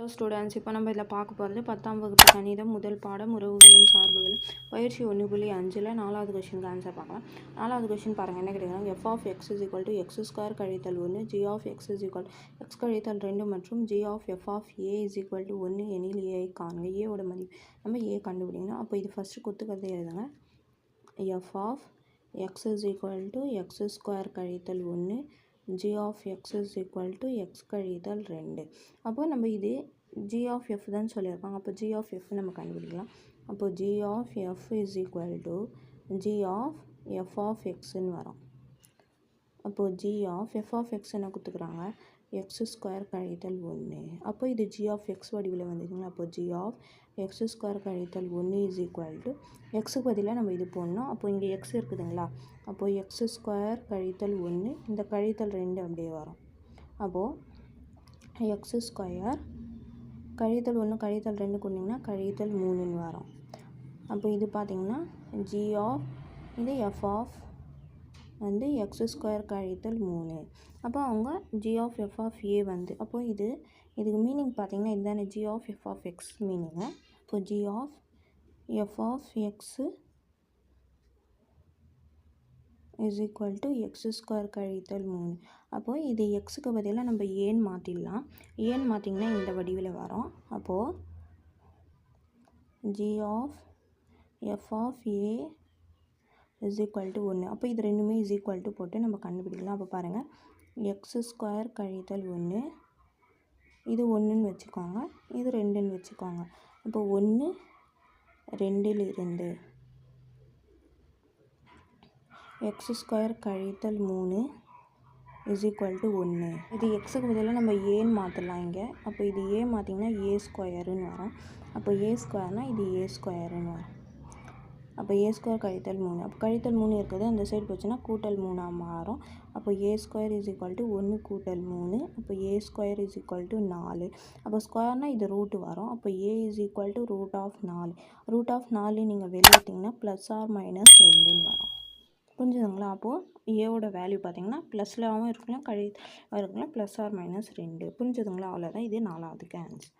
Hello students இப்போ நம்ம இதில் பார்க்க போகிறது பத்தாம் வகுப்பு கணிதம் முதல் பாடம் உறவுகளும் சார்புகளும். பயிற்சி ஒன்று புள்ளி அஞ்சில் நாலாவது கொஷினுக்கு ஆன்சர் பார்க்கலாம். நாலாவது கொஷின் பாருங்கள் என்ன கிடைக்கிறாங்க F of X is equal to X square கழித்தல் ஒன்று G of X is equal X கழித்தல் ரெண்டு மற்றும் G of F of A is equal to ஒன்று எனில் ஏஐ காணுங்க. ஏவோட மதிப்பு. நம்ம ஏ கண்டுபிடிக்கணும். அப்போ இது ஃபஸ்ட்டு குத்துக்கிறது எழுதுங்க. F of X is equal to X square கழித்தல் ஒன்று G of X is equal to X கழிதல் ரெண்டு. அப்போ நம்ம இது ஜி ஆஃப் எஃப் தான் சொல்லியிருக்காங்க அப்போ ஜி ஆஃப் எஃப் நம்ம கண்டுபிடிக்கலாம். அப்போ G of F is equal to G of F of எக்ஸ்ன்னு வரும். அப்போது G of F of X என்ன கொடுத்துக்குறாங்க எக்ஸ் ஸ்கொயர் கழித்தல் ஒன்று. அப்போ இது ஜி ஆஃப் எக்ஸ் வடிவில் வந்துச்சுங்களா அப்போ ஜி ஆஃப் எக்ஸ் ஸ்கொயர் கழித்தல் ஒன்று இஸ் ஈக்குவல் டு எக்ஸுக்கு பதிலாக நம்ம இது போடணும். அப்போ இங்கே எக்ஸ் இருக்குதுங்களா? அப்போது எக்ஸ் ஸ்கொயர் கழித்தல் ஒன்று இந்த கழித்தல் ரெண்டு அப்படியே வரும். அப்போது எக்ஸ் ஸ்கொயர் கழித்தல் ஒன்று கழித்தல் ரெண்டு கொண்டிங்கன்னா கழித்தல் மூணுன்னு வரும். அப்போ இது பார்த்திங்கன்னா ஜி ஆஃப் இது எஃப் ஆஃப் வந்து எக்ஸ் ஸ்கொயர் கழித்தல் மூணு. அப்போ அவங்க G of F of A வந்து அப்போது இது இதுக்கு மீனிங் பார்த்தீங்கன்னா இதுதானே G of F of X meaning இப்போ G of F of X is equal to X square கழித்தல் மூணு. அப்போது இது எக்ஸுக்கு பதிலாக நம்ம ஏன்னு மாற்றிடலாம் ஏன்னு மாற்றிங்கன்னா இந்த வடிவில் வரும். அப்போது G of F of A is equal to ஒன்று அப்போ இது ரெண்டுமே இஸ் ஈக்குவல் டு போட்டு நம்ம கண்டுபிடிக்கலாம். அப்போ பாருங்கள் எக்ஸ் ஸ்கொயர் கழித்தல் ஒன்று இது ஒன்றுன்னு வச்சுக்கோங்க. இது ரெண்டுன்னு வச்சுக்கோங்க. அப்போ ஒன்று ரெண்டில் இருந்து எக்ஸ் ஸ்கொயர் கழித்தல் மூணு இஸ் ஈக்குவல் டு ஒன்று இது எக்ஸுக்கு பதிலாக நம்ம ஏன்னு மாற்றலாம் இங்கே. அப்போ இது ஏ மாற்றிங்கன்னா ஏ ஸ்கொயருன்னு வரும். அப்போ ஏ ஸ்கொயர்னால் இது ஏ ஸ்கொயருன்னு வரும். அப்போ ஏ ஸ்கொயர் கழித்தல் மூணு. அப்போ கழித்தல் மூணு இருக்குது. அந்த சைடு போச்சுன்னா கூட்டல் மூணாக மாறும். அப்போ A square is equal to ஒன்று கூட்டல் மூணு. அப்போ A square is equal to நாலு. அப்போ ஸ்கொயர்னால் இது ரூட்டு வரும். அப்போ A is equal to root of நாலு. ரூட் ஆஃப் நாலு நீங்கள் வெளியிட்டிங்கன்னா ப்ளஸ் ஆர் மைனஸ் ரெண்டுன்னு வரும். புரிஞ்சுதுங்களா? அப்போது ஏவோட வேல்யூ பார்த்தீங்கன்னா ப்ளஸ்லாகவும் இருக்கலாம் கழி இருக்கலாம் ப்ளஸ் ஆர் மைனஸ் ரெண்டு. புரிஞ்சுதுங்களா? அவ்வளோதான் இது நாலாவதுக்கு ஆன்சர்